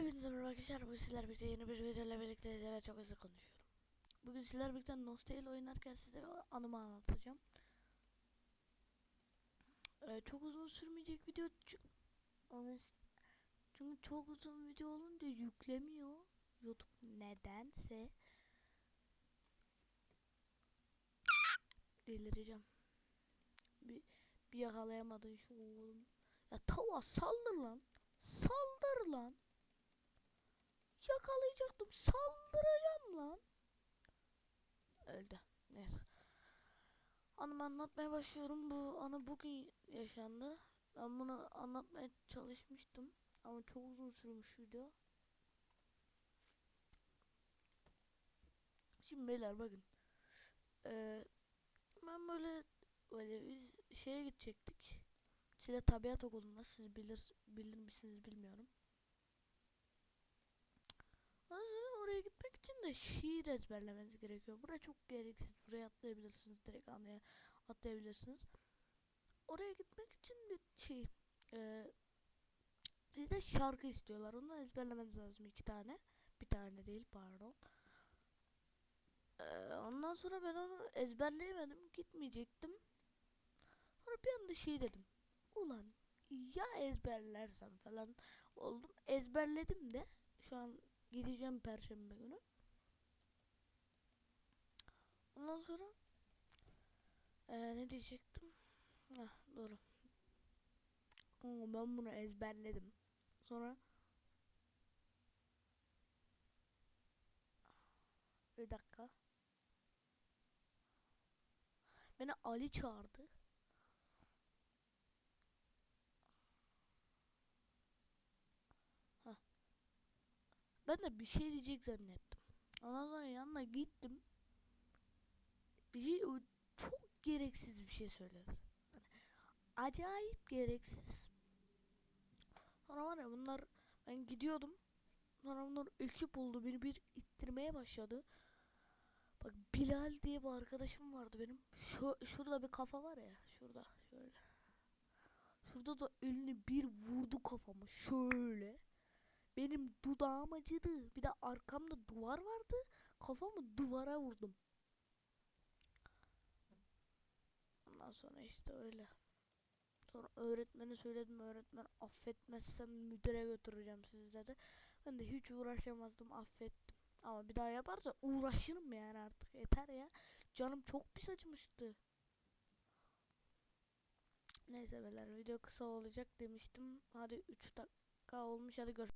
Hepinize merhaba arkadaşlar. Bugün sizlerle birlikte yeni bir videoyla birlikteyiz. Evet çok hızlı konuşuyorum. Bugün sizlerle birlikte Nostale oynarken size anımı anlatacağım. Ee, çok uzun sürmeyecek video. çünkü çok uzun video olunca yüklemiyor. YouTube nedense. Delireceğim. Bir, bir yakalayamadın şu oğlum. Ya tava saldır lan. Saldır lan. Yakalayacaktım. Saldıracağım lan. Öldü. Neyse. Anımı anlatmaya başlıyorum. Bu anı bugün yaşandı. Ben bunu anlatmaya çalışmıştım. Ama çok uzun sürmüş video. Şimdi beyler bakın. Ee, ben böyle böyle biz şeye gidecektik. Çile Tabiat Okulu'na siz bilir bilir misiniz bilmiyorum. Ondan sonra oraya de şiir ezberlemeniz gerekiyor. Buraya çok gereksiz. Buraya atlayabilirsiniz. Direkt anaya atlayabilirsiniz. Oraya gitmek için bir şey e, bizde şarkı istiyorlar. Onu ezberlemeniz lazım iki tane. Bir tane değil pardon. E, ondan sonra ben onu ezberleyemedim. Gitmeyecektim. Sonra bir anda şey dedim. Ulan ya ezberlersem falan oldum. Ezberledim de şu an gideceğim perşembe günü. Ondan sonra eee, ne diyecektim? Heh, doğru. Oo, ben bunu ezberledim. Sonra bir dakika. Beni Ali çağırdı. Ben de bir şey diyecek zannettim. Ondan sonra yanına gittim. Bir- o çok gereksiz bir şey söyledi. Hani acayip gereksiz. Sonra var ya bunlar ben gidiyordum. Sonra bunlar ekip oldu beni bir ittirmeye başladı. Bak Bilal diye bir arkadaşım vardı benim. Şu, şurada bir kafa var ya. Şurada şöyle. Şurada da elini bir vurdu kafamı şöyle. Benim dudağım acıdı. Bir de arkamda duvar vardı. Kafamı duvara vurdum. Ondan sonra işte öyle. Sonra öğretmene söyledim. Öğretmen affetmezsen müdüre götüreceğim sizi dedi. Ben de hiç uğraşamazdım affettim. Ama bir daha yaparsa uğraşırım yani artık yeter ya. Canım çok pis acımıştı. Neyse beyler video kısa olacak demiştim. Hadi 3 dakika olmuş hadi görüşürüz.